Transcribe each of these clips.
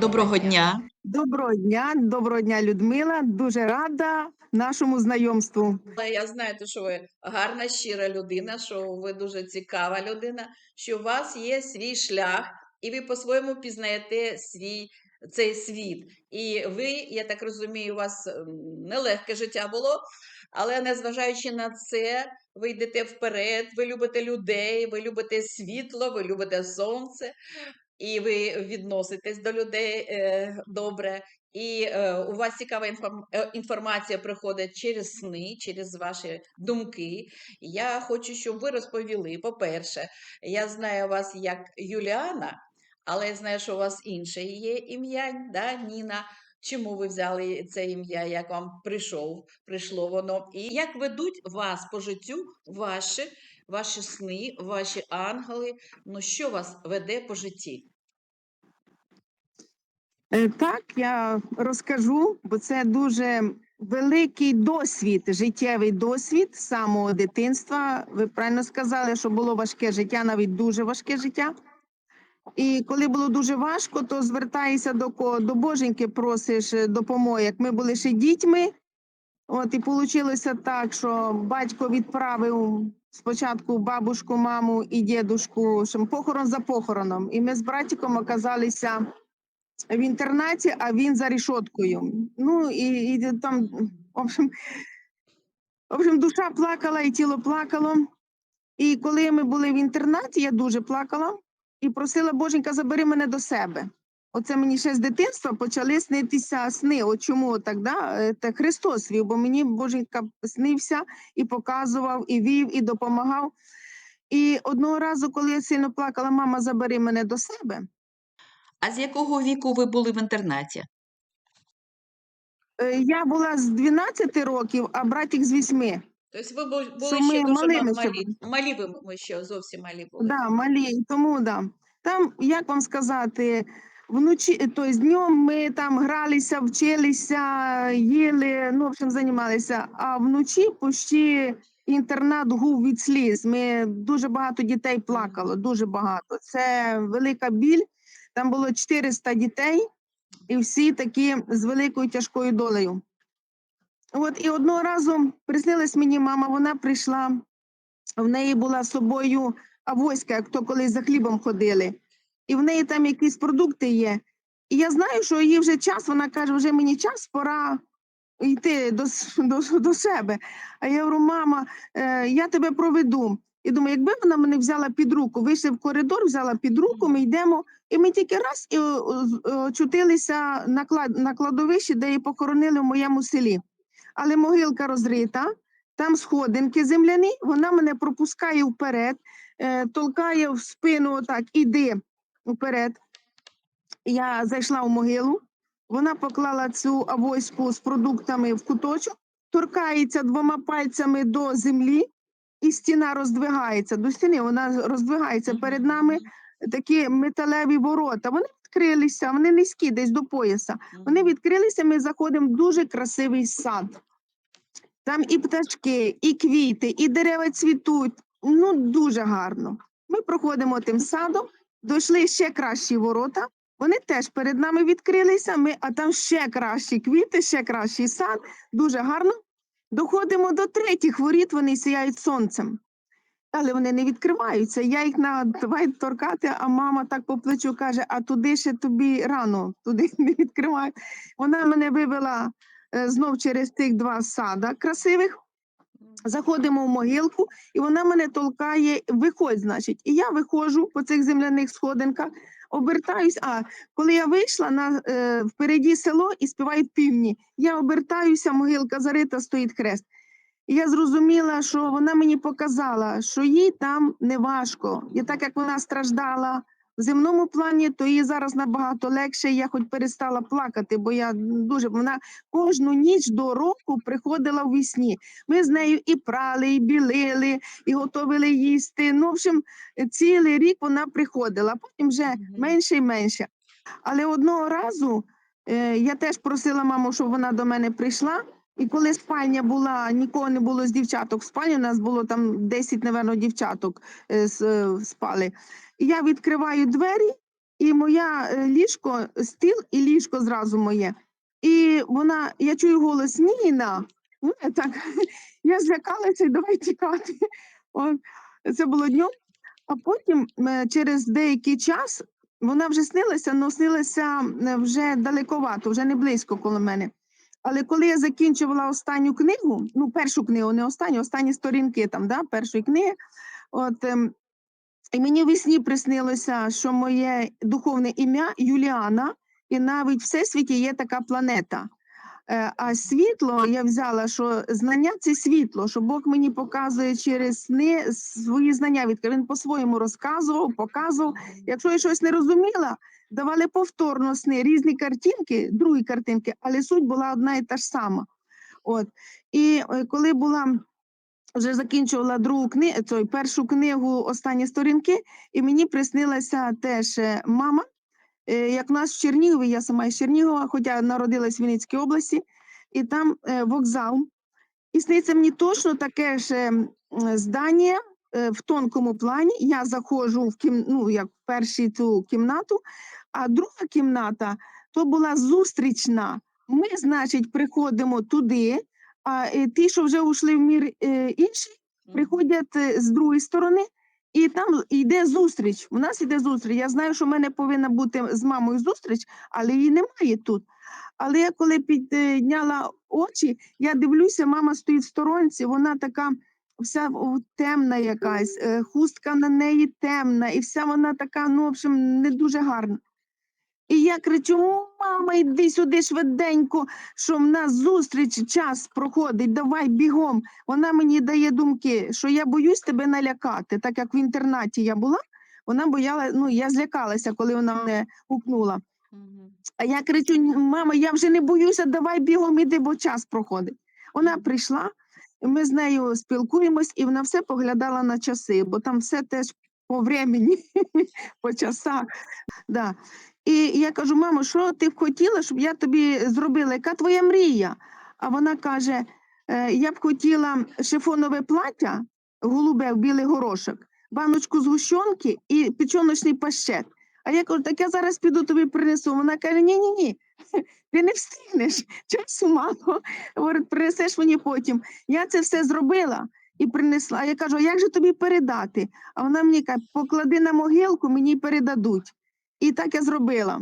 Доброго дня. Доброго дня, доброго дня, Людмила. Дуже рада нашому знайомству. Але я знаю, що ви гарна, щира людина, що ви дуже цікава людина, що у вас є свій шлях, і ви по-своєму пізнаєте свій цей світ. І ви, я так розумію, у вас м, нелегке життя було, але незважаючи на це, ви йдете вперед, ви любите людей, ви любите світло, ви любите сонце, і ви відноситесь до людей е, добре. І е, у вас цікава е, інформація приходить через сни, через ваші думки. Я хочу, щоб ви розповіли. По-перше, я знаю вас як Юліана, але я знаю, що у вас інше є ім'я, да, Ніна. Чому ви взяли це ім'я? Як вам прийшов, прийшло воно? І як ведуть вас по життю ваші, ваші сни, ваші ангели? Ну що вас веде по житті? Е, Так, я розкажу, бо це дуже великий досвід, життєвий досвід самого дитинства. Ви правильно сказали, що було важке життя, навіть дуже важке життя. І коли було дуже важко, то звертаєшся до кого? До Боженьки, просиш е, допомоги. Як ми були ще дітьми, от і вийшло так, що батько відправив спочатку бабушку, маму і дідушку, похорон за похороном. І ми з братиком оказалися в інтернаті, а він за рішоткою. Ну і, і там, в общем, в общем, душа плакала і тіло плакало. І коли ми були в інтернаті, я дуже плакала і просила Боженька, забери мене до себе. Оце мені ще з дитинства почали снитися сни. От чому так, да? Е, Та Христос вів, бо мені Боженька снився і показував, і вів, і допомагав. І одного разу, коли я сильно плакала, мама, забери мене до себе. А з якого віку ви були в інтернаті? Е, Я була з 12 років, а братик з 8. Тобто ви бу- були Що ще ми дуже малими малі. ще Малі ви ми ще зовсім малі були. Да, малі, тому да. Там, як вам сказати, вночі, тобто днем ми там гралися, вчилися, їли, ну, в общем, займалися. А вночі почти інтернат гув від сліз. Ми дуже багато дітей плакало, дуже багато. Це велика біль. Там було 400 дітей, і всі такі з великою тяжкою долею. От і одного разу приснилась мені мама, вона прийшла, в неї була з собою авоська, як то колись за хлібом ходили, і в неї там якісь продукти є. І я знаю, що їй вже час, вона каже, вже мені час, пора йти до, до, до себе. А я говорю, мама, е, я тебе проведу. І думаю, якби вона мене взяла під руку, вийшли в коридор, взяла під руку, ми йдемо, і ми тільки раз і очутилися на, клад, на кладовищі, де її похоронили в моєму селі. Але могилка розрита, там сходинки земляні, вона мене пропускає вперед, е, толкає в спину, отак, іди вперед. Я зайшла в могилу, вона поклала цю авоську з продуктами в куточок, торкається двома пальцями до землі, і стіна роздвигається. До стіни вона роздвигається перед нами такі металеві ворота. Вони відкрилися, вони низькі, десь до пояса. Вони відкрилися, ми заходимо в дуже красивий сад. Там і пташки, і квіти, і дерева цвітуть. Ну, дуже гарно. Ми проходимо тим садом, дійшли ще кращі ворота. Вони теж перед нами відкрилися, ми, а там ще кращі квіти, ще кращий сад. Дуже гарно. Доходимо до третіх воріт, вони сіяють сонцем. Але вони не відкриваються. Я їх на давай торкати, а мама так по плечу каже: а туди ще тобі рано, туди не відкривають. Вона мене вивела е, знов через тих два сада красивих. Заходимо в могилку, і вона мене толкає, виходь, значить. І я виходжу по цих земляних сходинках, обертаюсь. А коли я вийшла на е, впереді село і співають півні, я обертаюся, могилка зарита, стоїть хрест. І я зрозуміла, що вона мені показала, що їй там не важко. І так як вона страждала в земному плані, то їй зараз набагато легше. Я хоч перестала плакати, бо я дуже вона кожну ніч до року приходила в вісні. Ми з нею і прали, і білили, і готували їсти. Ну, в общем, цілий рік вона приходила, потім вже менше і менше. Але одного разу е, я теж просила маму, щоб вона до мене прийшла. І коли спальня була, нікого не було з дівчаток. В спальні у нас було там 10, напевно, дівчаток е, е, спали. І я відкриваю двері, і моя е, ліжко, стіл і ліжко зразу моє. І вона, я чую голос Ніна. Ну, так, я злякалася і давай тікати. Це було днем. А потім через деякий час вона вже снилася, але снилася вже далековато, вже не близько коло мене. Але коли я закінчувала останню книгу, ну першу книгу, не останню, останні сторінки там, да, першої книги, от ем, і мені в сні приснилося, що моє духовне ім'я Юліана, і навіть в всесвіті є така планета. Е, А світло я взяла, що знання це світло, що Бог мені показує через сни свої знання. відкрив. Він по-своєму розказував, показував. Якщо я щось не розуміла, давали повторно сни, різні картинки, другі картинки, але суть була одна і та ж сама. От. І е, коли була вже закінчувала другу книгу, цю, першу книгу Останні сторінки, і мені приснилася теж е, мама. Е, Як нас в Чернігові, я сама із Чернігова, хоча народилась в Вінницькій області, і там е, вокзал. І сниться мені точно таке ж е, здання е, в тонкому плані. Я заходжу в кім, ну, як в першу цю кімнату, а друга кімната то була зустрічна. Ми, значить, приходимо туди, а ті, що вже ушли в мір інший, приходять з другої сторони, і там йде зустріч. У нас йде зустріч. Я знаю, що в мене повинна бути з мамою зустріч, але її немає тут. Але я коли підняла очі, я дивлюся, мама стоїть в сторонці, вона така вся темна якась, е, хустка на неї темна, і вся вона така, ну, в общем, не дуже гарна. І я кричу: мама, йди сюди швиденько, що в нас зустріч, час проходить, давай бігом. Вона мені дає думки, що я боюсь тебе налякати. Так як в інтернаті я була, вона бояла, ну я злякалася, коли вона мене гукнула. А я кричу: «Ні, мама, я вже не боюся, давай бігом іди, бо час проходить. Вона прийшла, ми з нею спілкуємось, і вона все поглядала на часи, бо там все теж по времені, по часах. Да. І я кажу: мамо, що ти б хотіла, щоб я тобі зробила? Яка твоя мрія? А вона каже: «Е, я б хотіла шифонове плаття, голубе в білий горошок, баночку згущенки і печоночний пащет. А я кажу, так я зараз піду тобі принесу. Вона каже: ні, ні, ні, ти не встигнеш, часу мало. Говорить, принесеш мені потім. Я це все зробила і принесла. А я кажу, а як же тобі передати? А вона мені каже, поклади на могилку, мені передадуть. І так я зробила.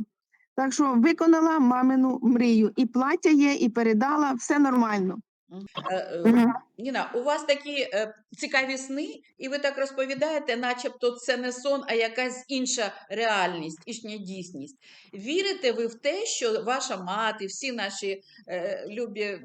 Так що виконала мамину мрію. І плаття є, і передала, все нормально. Е, Ніна, у вас такі е, цікаві сни, і ви так розповідаєте, начебто це не сон, а якась інша реальність, інша дійсність. Вірите ви в те, що ваша мати, всі наші е, любі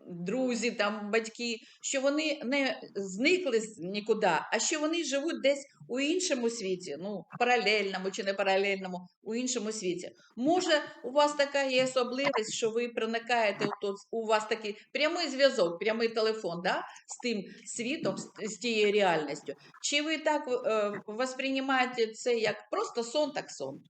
друзі, там, батьки, що вони не зникли нікуди, а що вони живуть десь у іншому світі, ну, паралельному чи не паралельному, у іншому світі. Може, у вас така є особливість, що ви проникаєте, от, у вас такий прямий зв'язок, прямий телефон да, з тим світом, з тією реальністю. Чи ви так е, восприймаєте це як просто сон, так сон?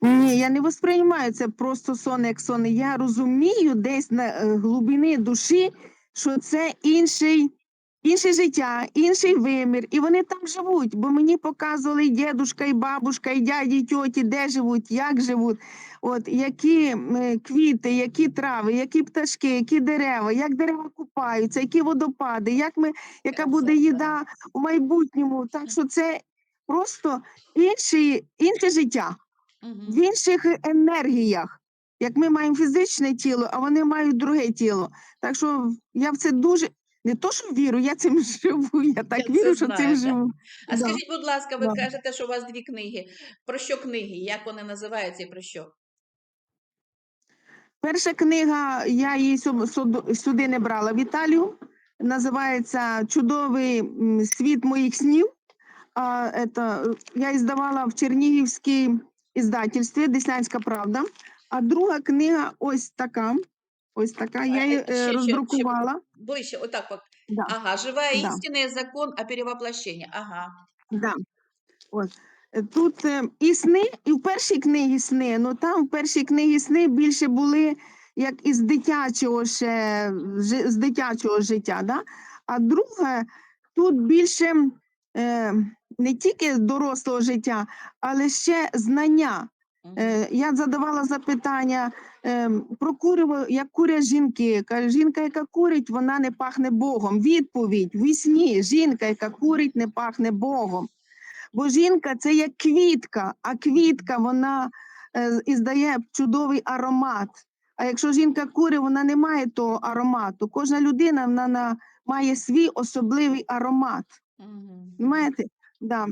Ні, я не восприймаю це просто сон як сон. Я розумію десь на е, глибині душі, що це інший, інше життя, інший вимір. І вони там живуть, бо мені показували і дідушка, і бабушка, і дяді, і тьоті, де живуть, як живуть, от, які квіти, які трави, які пташки, які дерева, як дерева купаються, які водопади, як ми, яка буде їда у майбутньому. Так що це просто інший, інше життя. В інших енергіях. Як ми маємо фізичне тіло, а вони мають друге тіло. Так що я в це дуже не то, що вірю, я цим живу. Я так це вірю, що цим знаєте. живу. А Да. скажіть, будь ласка, ви Да. кажете, що у вас дві книги. Про що книги? Як вони називаються і про що? Перша книга, я її сюди не брала в Італію. Називається Чудовий світ моїх снів. А, это, я іздавала в Чернігівській іздательстві Деснянська правда. А друга книга ось така. Ось така. Я її е, ще- е, ще- роздрукувала. Ближче, отак. от. Да. Ага, живая Да. истина закон о перевоплощении. Ага. Да. Е, Тут і сни, і в першій книгі сни, ну там в першій книгі сни більше були як із дитячого ще, з дитячого життя. Да? А друге, тут більше е, не тільки дорослого життя, але ще знання. Е, Я задавала запитання ем, про куриво, як курять жінки. Каже, жінка, яка курить, вона не пахне Богом. Відповідь в сні. Жінка, яка курить, не пахне Богом. Бо жінка це як квітка, а квітка вона е, іздає чудовий аромат. А якщо жінка курить, вона не має того аромату. Кожна людина вона на, має свій особливий аромат. Понимаєте? Да.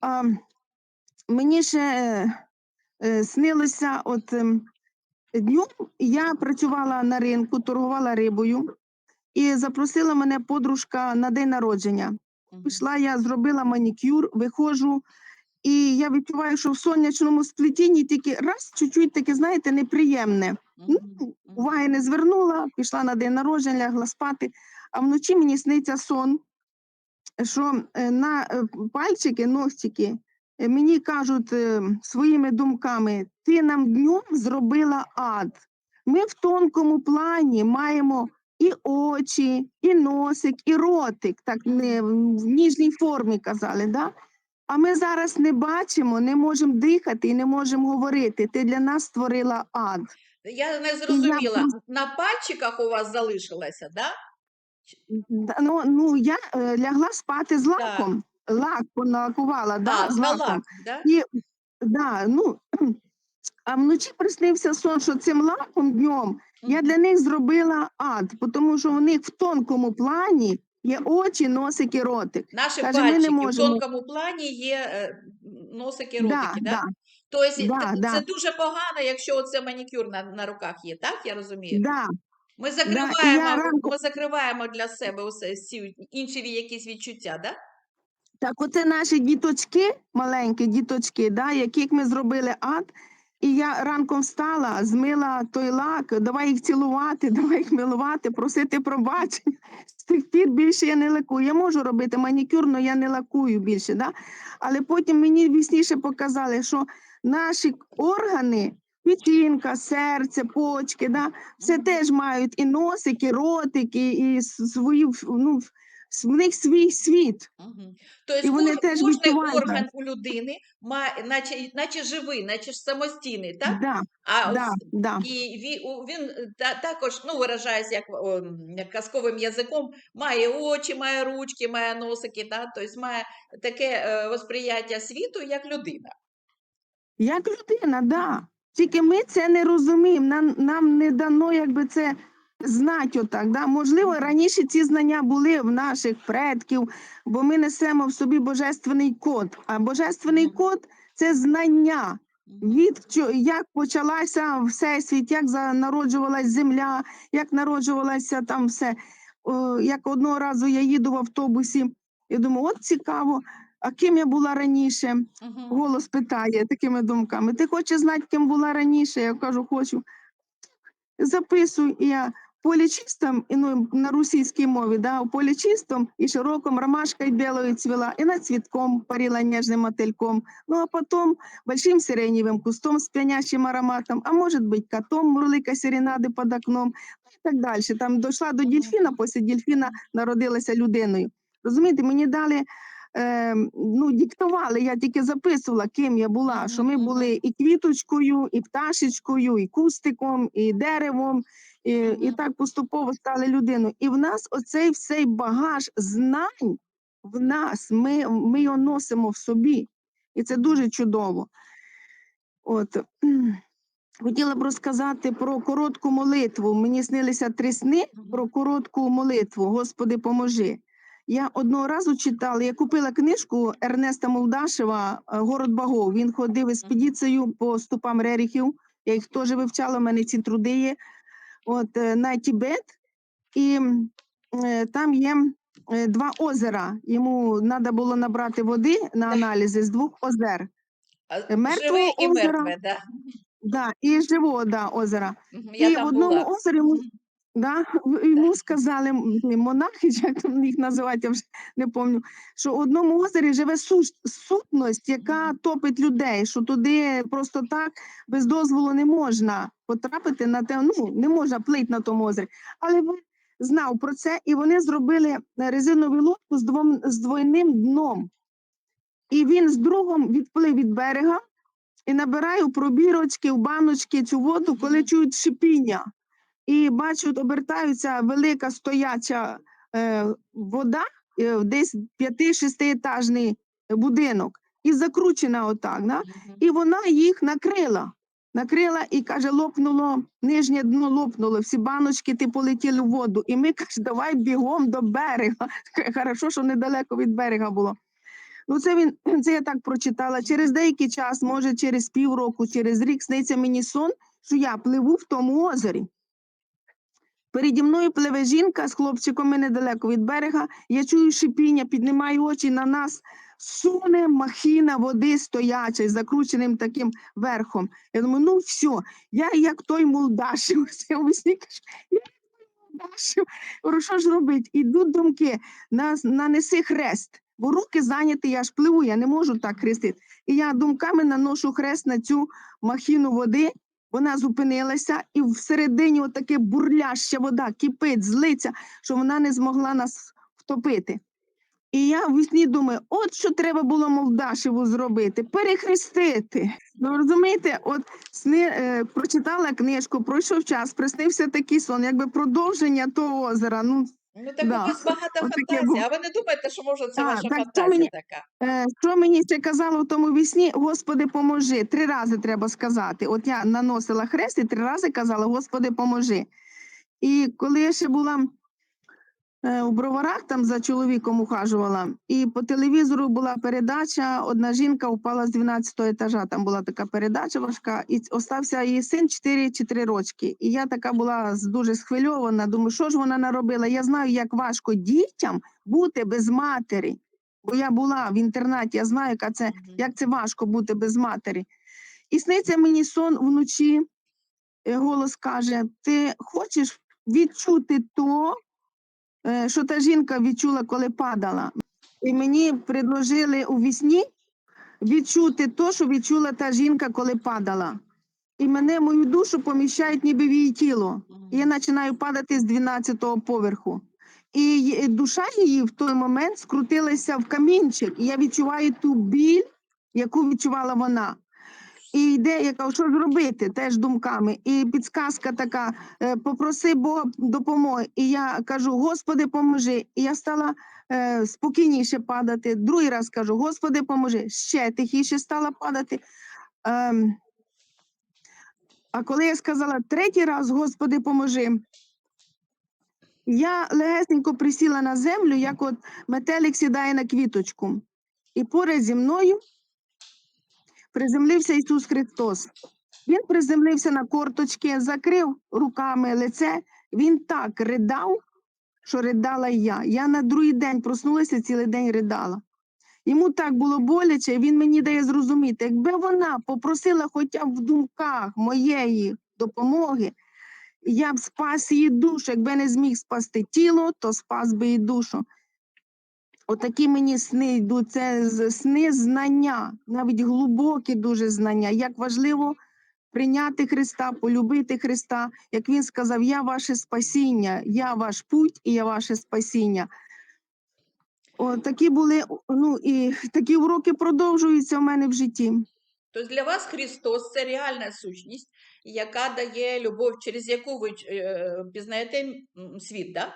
А, мені ще е, е, снилося, от ем, днем я працювала на ринку, торгувала рибою, і запросила мене подружка на день народження. Пішла, я зробила манікюр, виходжу, і я відчуваю, що в сонячному сплетінні тільки раз чуть-чуть таке, знаєте, неприємне. Ну, уваги не звернула, пішла на день народження, лягла спати. А вночі мені сниться сон, що е, на е, пальчики, ногтики е, мені кажуть своїми думками: ти нам днем зробила ад. Ми в тонкому плані маємо і очі, і носик, і ротик, так не в ніжній формі казали. Да? А ми зараз не бачимо, не можемо дихати і не можемо говорити. Ти для нас створила ад. Я не зрозуміла, просто- на пальчиках у вас залишилося, да? Да, Ну, ну я е, лягла спати з лаком. Лак полакувала, да, а, з лаком. лак, да? І, да, ну, а вночі приснився сон, що цим лаком днем я для них зробила ад, тому що у них в тонкому плані є очі, носик і ротик. Наші Каже, ми не пальчики в тонкому плані є е, носики, ротики, да? да, Тобто Да, т- да. це дуже погано, якщо оце манікюр на, на руках є, так? Я розумію? да. Ми і я закриваємо, ранку- ми закриваємо для себе усе, всі інші якісь відчуття, да? Так, оце наші діточки, маленькі діточки, да, яких ми зробили ад. І я ранком встала, змила той лак, давай їх цілувати, давай їх милувати, просити пробачення. З тих пір більше я не лакую. Я можу робити манікюр, але я не лакую більше. Да? Але потім мені вісніше показали, що наші органи, печінка, серце, почки, да, все теж мають і носики, і ротики, і свою ну, в них свій світ. Угу. Тобто І вони кож- теж кожний орган у людини має, наче, наче живий, наче ж самостійний, так? Да, А да, ось да. І він, він та, також, ну, виражаюсь як, о, як казковим язиком, має очі, має ручки, має носики, да? тобто має таке е, восприяття світу, як людина. Як людина, да. Тільки ми це не розуміємо. Нам, нам не дано якби це знати отак. Да? Можливо, раніше ці знання були в наших предків, бо ми несемо в собі божественний код. А божественний код це знання. Від як почалася всесвіт, як народжувалась земля, як народжувалося там все. Як одного разу я їду в автобусі, і думаю, от цікаво, а ким я була раніше? Мгм. Голос питає такими думками. Ти хочеш знати, ким була раніше? Я кажу, хочу. Записуй, і я поле чистом, і, ну, на російській мові, да, у поле чистом і широком ромашкой белою цвела, и над цветком парила нежным мотыльком. Ну, а потом большим сиреневым кустом с пьянящим ароматом, а может быть, котом мурлика серенады под окном, ну, і так далі. Там дійшла до Мгм. дельфіна, після дельфіна народилася людиною. Розумієте, мені дали, е, ну, диктували, я тільки записувала, ким я була, що ми були і квіточкою, і пташечкою, і кустиком, і деревом, і, і так поступово стали людиною. І в нас оцей всей багаж знань в нас, ми, ми його носимо в собі. І це дуже чудово. От. Хотіла б розказати про коротку молитву. Мені снилися три сни про коротку молитву. Господи, поможи. Я одного разу читала, я купила книжку Ернеста Молдашева е, Город Багов. Він ходив експедицією по ступам Реріхів. Я їх теж вивчала, в мене ці труди є. От е, на Тібет, і е, там є е, два озера. Йому треба було набрати води на аналізи з двох озер. Е, мертвого Живе і озера. мертве, да. Да, і живого да, озера. Я і в одному була. озері. Да, йому сказали монахи, чи як там їх називати, я вже не пам'ятаю, що в одному озері живе сутність, яка топить людей, що туди просто так без дозволу не можна потрапити на те, ну не можна плити на тому озері. Але він знав про це, і вони зробили резинову лодку з двом з двойним дном. І він з другом відплив від берега і набирає у пробірочки, в баночки цю воду, коли чують шипіння. І бачать, обертаються велика стояча е, вода, е, десь п'яти-шестиетажний будинок, і закручена отак. Да? І вона їх накрила. Накрила і каже, лопнуло, нижнє дно лопнуло, всі баночки ти полетіли в воду. І ми каже, давай бігом до берега. Хорошо, що недалеко від берега було. Ну, це він це я так прочитала. Через деякий час, може, через півроку, через рік сниться мені сон, що я пливу в тому озері. Переді мною пливе жінка з хлопчиком, ми недалеко від берега. Я чую шипіння, піднімаю очі на нас. Суне махіна води стояча, з закрученим таким верхом. Я думаю, ну все, я як той Молдашів. Я у кажу, я як той Молдашів. Що ж робити? Ідуть думки, нанеси хрест, бо руки зайняті, я ж пливу, я не можу так хрестити. І я думками наношу хрест на цю махіну води, вона зупинилася, і всередині отаке бурляща вода кипить, злиться, що вона не змогла нас втопити. І я в сні думаю, от що треба було Молдашеву зробити, перехрестити. Ну розумієте, от сни е, прочитала книжку, пройшов час, приснився такий сон, якби продовження того озера. Ну Ну так Да. у вас багата От фантазії, було. а ви не думаєте, що може це А, ваша так то фантазія мені- така? Е, що мені ще казало в тому вісні? Господи, поможи. Три рази треба сказати. От я наносила хрест і три рази казала, Господи, поможи. І коли я ще була у броварах, там за чоловіком ухажувала, і по телевізору була передача, одна жінка впала з 12-го етажа, там була така передача важка, і остався її син 4 чи 3 рочки. І я така була дуже схвильована, думаю, що ж вона наробила? Я знаю, як важко дітям бути без матері. Бо я була в інтернаті, я знаю, яка це, як це важко бути без матері. І сниться мені сон вночі. е, Голос каже: Ти хочеш відчути то, е, що та жінка відчула, коли падала. І мені предложили у вісні відчути то, що відчула та жінка, коли падала. І мене, мою душу, поміщають ніби в її тіло. І я починаю падати з 12-го поверху. І душа її в той момент скрутилася в камінчик. І я відчуваю ту біль, яку відчувала вона. І йде, я кажу, що ж робити, теж думками. І підсказка така: е, попроси Бога допомоги. І я кажу, Господи, поможи. І я стала е, спокійніше падати. Другий раз кажу, Господи, поможи. Ще тихіше стала падати. Ем, а коли я сказала третій раз, Господи, поможи, я легесенько присіла на землю, як от метелик сідає на квіточку. І поряд зі мною приземлився Ісус Христос. Він приземлився на корточки, закрив руками лице. Він так ридав, що ридала я. Я на другий день проснулася, цілий день ридала. Йому так було боляче, він мені дає зрозуміти, якби вона попросила хоча б в думках моєї допомоги, я б спас її душу. Якби не зміг спасти тіло, то спас би її душу. Отакі мені сни йдуть. Це сни знання, навіть глибокі дуже знання. Як важливо прийняти Христа, полюбити Христа. Як він сказав, я ваше спасіння, я ваш путь і я ваше спасіння. О, такі були, ну і такі уроки продовжуються у мене в житті. Тобто для вас Христос це реальна сущність, яка дає любов, через яку ви е, пізнаєте світ, да?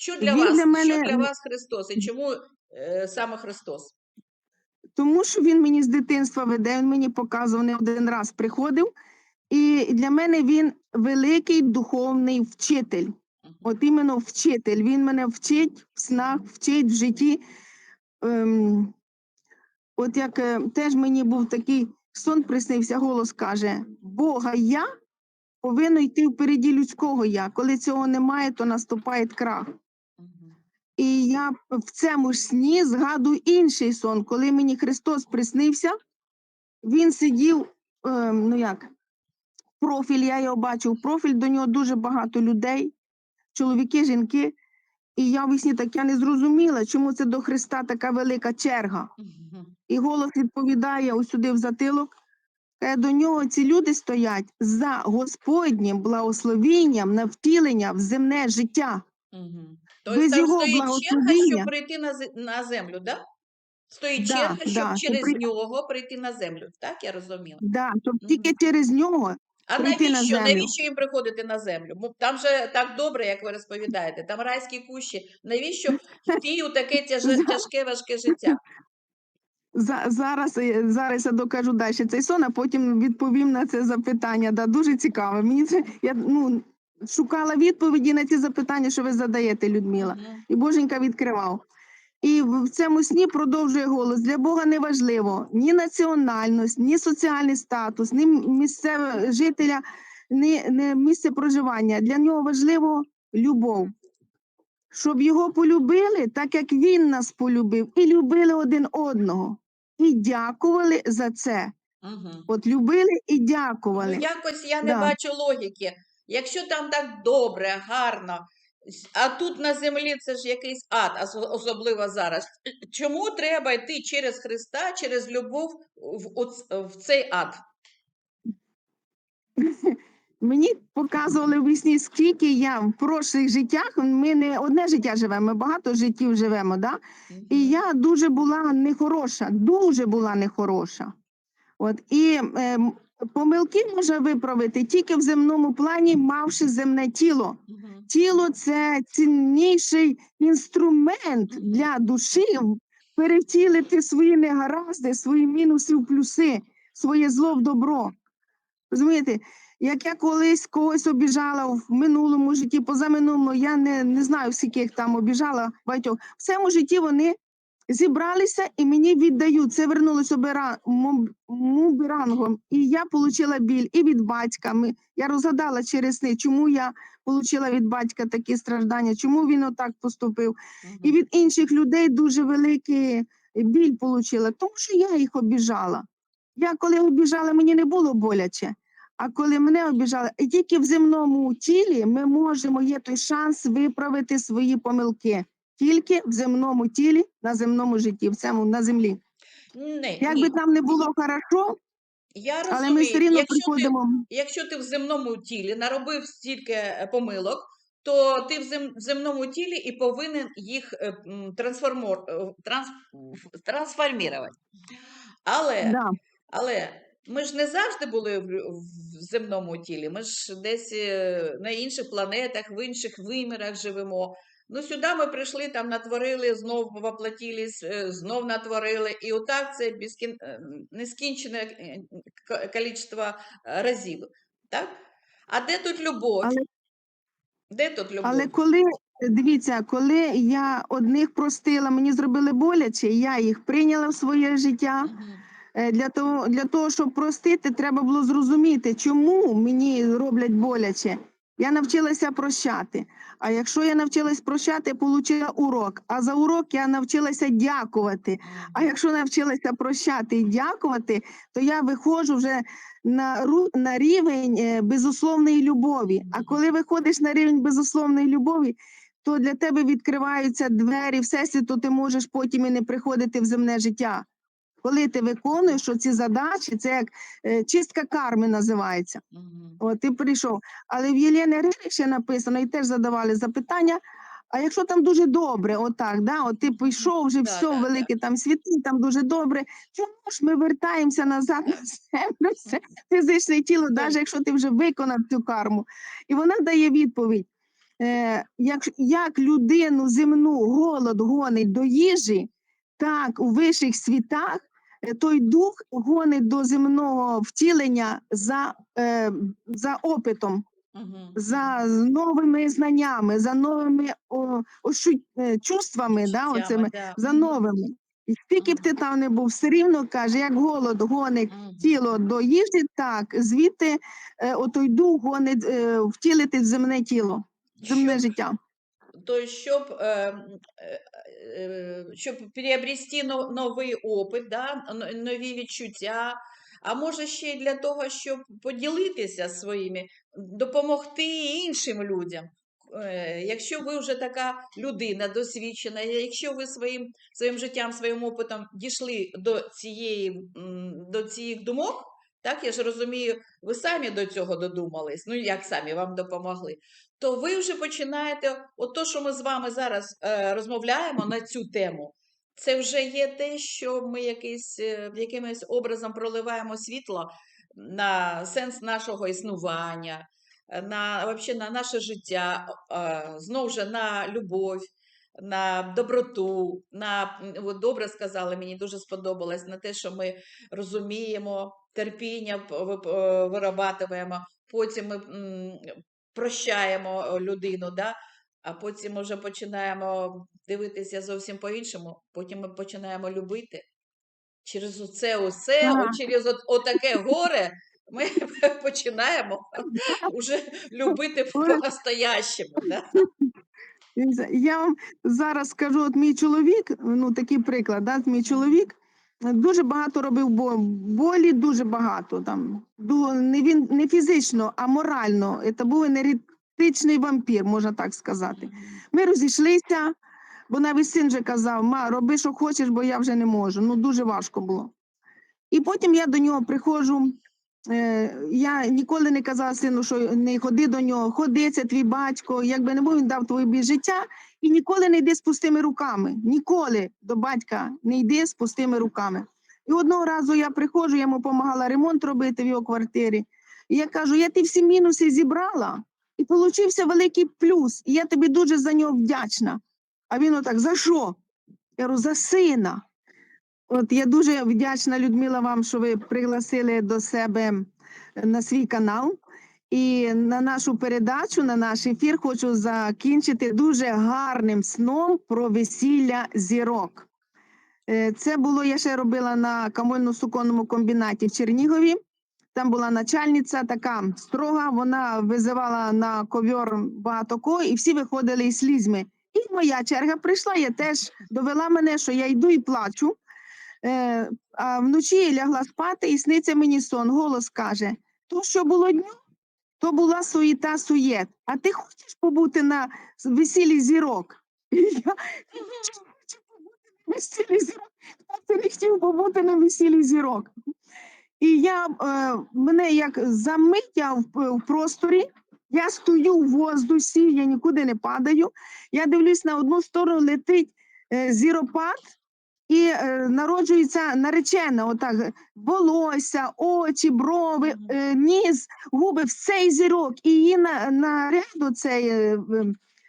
Що для Він вас, для мене- що для вас Христос і чому е, саме Христос? Тому що він мені з дитинства веде, він мені показував не один раз приходив. І для мене він великий духовний вчитель. От іменно вчитель. Він мене вчить в снах, вчить в житті. Ем, от як е, теж мені був такий сон приснився, голос каже: Бога я повинно йти впереді людського я. Коли цього немає, то наступає крах. Я в цьому ж сні згадую інший сон, коли мені Христос приснився, він сидів, ем, ну як, профіль, я його бачив, профіль до нього дуже багато людей, чоловіки, жінки. І я в сні так я не зрозуміла, чому це до Христа така велика черга. І голос відповідає ось сюди в затилок. Каже, до нього ці люди стоять за Господнім благословінням на втілення в земне життя. Мгм. Без Тобто там його стоїть черга, щоб прийти на, на землю, да? Стоїть Да, черга, щоб да, через при- нього прийти на землю. Так я розуміла? Да, щоб Мгм. тільки через нього А прийти на навіщо, землю. навіщо їм приходити на землю? Бо Там же так добре, як ви розповідаєте, там райські кущі. Навіщо йти у таке тяжке, важке життя? За, зараз, е, зараз я докажу далі цей сон, а потім відповім на це запитання. Да, дуже цікаве. Мені це я ну, шукала відповіді на ті запитання, що ви задаєте, Людмила. І Боженька відкривав. І в цьому сні продовжує голос. Для Бога не важливо ні національність, ні соціальний статус, ні місцеве жителя, ні, ні місце проживання. Для нього важливо любов. Щоб його полюбили, так як він нас полюбив, і любили один одного. І дякували за це. Мгм. От любили і Ну, дякували. якось я не Да. бачу логіки. Якщо там так добре, гарно, а тут на землі це ж якийсь ад, а особливо зараз. Чому треба йти через Христа, через любов в, в цей ад? Мені показували в вісні, скільки я в прошлих життях, ми не одне життя живемо, ми багато життів живемо, да? І я дуже була нехороша, дуже була нехороша. От, і ем, помилки можна виправити тільки в земному плані, мавши земне тіло. Тіло це цінніший інструмент для душі перевтілити свої негаразди, свої мінуси в плюси, своє зло в добро. Розумієте, як я колись когось обіжала в минулому житті, позаминулому, я не, не знаю, скільки їх там обіжала багатьох. В цьому житті вони зібралися і мені віддають. Це вернулося бера- муберангом. І я отримала біль і від батька. Ми- Я розгадала через сни, чому я отримала від батька такі страждання, чому він отак поступив. І від інших людей дуже великий біль отримала, тому що я їх обіжала. Я коли обіжала, мені не було боляче. А коли мене обіжали, і тільки в земному тілі ми можемо, є той шанс виправити свої помилки. Тільки в земному тілі, на земному житті, в цьому на землі. Не, Як ні. би там не було хорошо, Я але ми все рівно якщо ти, якщо ти в земному тілі наробив стільки е, помилок, то ти в, зем, в земному тілі і повинен їх е, трансформор, е, транс, трансформувати. Але, Да. але ми ж не завжди були в, в земному тілі. Ми ж десь на інших планетах, в інших вимірах живемо. Ну, сюди ми прийшли, там натворили, знов воплотились, е, знов натворили. І отак це безкін... е, нескінчене е, кількість разів. Так? А де тут любов? Але- Де тут любов? Але коли дивіться, коли я одних простила, мені зробили боляче, я їх прийняла в своє життя. Для того, для того, щоб простити, треба було зрозуміти, чому мені роблять боляче. Я навчилася прощати. А якщо я навчилась прощати, отримала урок. А за урок я навчилася дякувати. А якщо навчилася прощати і дякувати, то я виходжу вже на, на рівень е, безусловної любові. А коли виходиш на рівень безусловної любові, то для тебе відкриваються двері всесвіту, ти можеш потім і не приходити в земне життя. Коли ти виконуєш ці задачі, це як е, чистка карми називається. Мгм. От ти прийшов. Але в Єлені Рерих ще написано, і теж задавали запитання. А якщо там дуже добре, отак, да, от ти пішов вже все, да, да. велике там світи, там дуже добре. Чому ж ми вертаємося назад на землю, все фізичне тіло, навіть якщо ти вже виконав цю карму? І вона дає відповідь: е, як, як людину земну голод гонить до їжі, так у вищих світах той дух гонить до земного втілення за, е, за опитом, Мгм. за новими знаннями, за новими о, ощу, е, чувствами, да, оцими, да. за новими. І скільки б ти там не був, все рівно каже, як голод гонить тіло до їжі, так звідти е, отой дух гонить е, втілити в земне тіло, земне життя. То есть, е, м, е, е, щоб приобрести новий опит, да, нові відчуття, а може ще й для того, щоб поділитися своїми, допомогти іншим людям. Якщо ви вже така людина досвідчена, якщо ви своїм, своїм життям, своїм опитом дійшли до цієї, до цих думок, так я ж розумію, ви самі до цього додумались, ну як самі вам допомогли то ви вже починаєте, от то, що ми з вами зараз е, розмовляємо на цю тему, це вже є те, що ми якийсь, е, якимось образом проливаємо світло на сенс нашого існування, е, на, вообще, на наше життя, е, знову ж на любов, на доброту, на ви добре сказали, мені дуже сподобалось на те, що ми розуміємо, терпіння вип- е, вирабатуємо, потім ми прощаємо е, людину, да? а потім вже починаємо дивитися зовсім по-іншому, потім ми починаємо любити. Через оце усе, Ага. от через от, отаке горе ми починаємо вже любити по-настоящему. Да? Я вам зараз скажу, от мій чоловік, ну такий приклад, да, мій чоловік дуже багато робив болі, дуже багато там. Не він не фізично, а морально. Це був енергетичний вампір, можна так сказати. Ми розійшлися, бо навіть син вже казав: ма, роби, що хочеш, бо я вже не можу. Ну дуже важко було. І потім я до нього приходжу. Е, я ніколи не казала сину, що не ходи до нього, ходи, це твій батько. Якби не був, він дав тобі життя, і ніколи не йди з пустими руками. Ніколи до батька не йди з пустими руками. І одного разу я приходжу, я йому допомагала ремонт робити в його квартирі. І я кажу: я ті всі мінуси зібрала, і получився великий плюс. І я тобі дуже за нього вдячна. А він отак: за що? Я кажу, за сина. От я дуже вдячна, Людмила, вам, що ви пригласили до себе на свій канал. І на нашу передачу, на наш ефір хочу закінчити дуже гарним сном про весілля зірок. Е, Це було, я ще робила на камольно-суконному комбінаті в Чернігові. Там була начальниця така строга, вона визивала на ковьор багато кого, і всі виходили із слізьми. І моя черга прийшла, я теж довела мене, що я йду і плачу. Е, а вночі я лягла спати і сниться мені сон. Голос каже: то, що було днем, то була суєта суєт. А ти хочеш побути на весіллі зірок? І я хочу побути на весіллі зірок. Хто не хотів побути на весіллі зірок? І я е, мене як замиття в, в просторі. Я стою в воздусі, я нікуди не падаю. Я дивлюсь на одну сторону, летить е, зіропад, і е, народжується наречена, отак волосся, очі, брови, е, ніс, губи, все зірок. І її на, наряду цей е,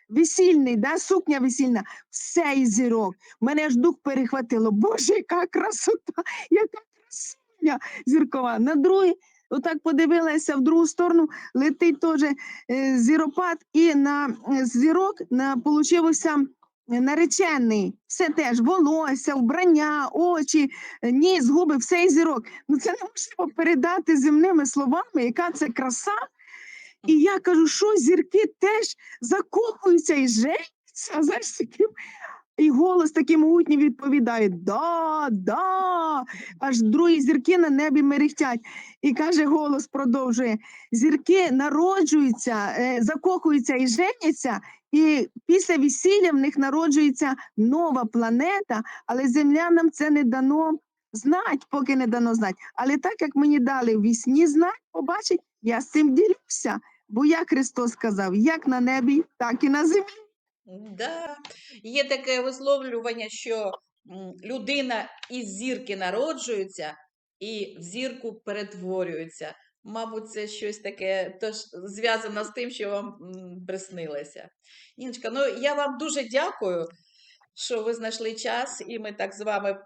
весільний, да, сукня весільна, все зірок. Мене аж дух перехватило. Боже, яка красота, яка красуня зіркова. На другий, отак подивилася в другу сторону, летить теж зіропад, і на зірок на, получився наречений. Все теж волосся, вбрання, очі, е, ніс, губи, все із зірок. Ну це неможливо передати земними словами, яка це краса. І я кажу, що зірки теж закохуються і женяться. Знаєш, таким. І голос такий могутній відповідає: Да, да. Аж другі зірки на небі мерехтять. І каже, голос продовжує: зірки народжуються, е, закохуються і женяться, і після весілля в них народжується нова планета, але земля нам це не дано знать, поки не дано знать. Але так як мені дали в вісні знать, побачить, я з цим ділюся. Бо як Христос сказав, як на небі, так і на землі. Да. Є таке висловлювання, що людина із зірки народжується і в зірку перетворюється. Мабуть, це щось таке тож зв'язано з тим, що вам приснилося. Ніночка, ну я вам дуже дякую, що ви знайшли час, і ми так з вами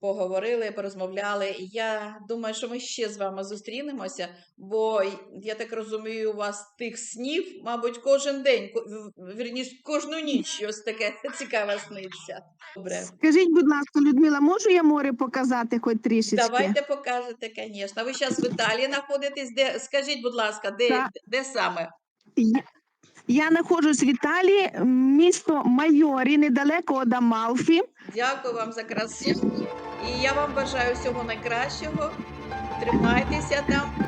поговорили, порозмовляли. Я думаю, що ми ще з вами зустрінемося, бо я так розумію, у вас тих снів, мабуть, кожен день, ко- кожну ніч щось таке цікаве сниться. Добре. Скажіть, будь ласка, Людмила, можу я море показати хоч трішечки? Давайте покажете, звісно. Ви зараз в Італії знаходитесь. Де, скажіть, будь ласка, де, де саме? Я, знаходжусь в Італії, місто Майорі, недалеко від Амалфі. Дякую вам за красу. І я вам бажаю всього найкращого. Тримайтеся там.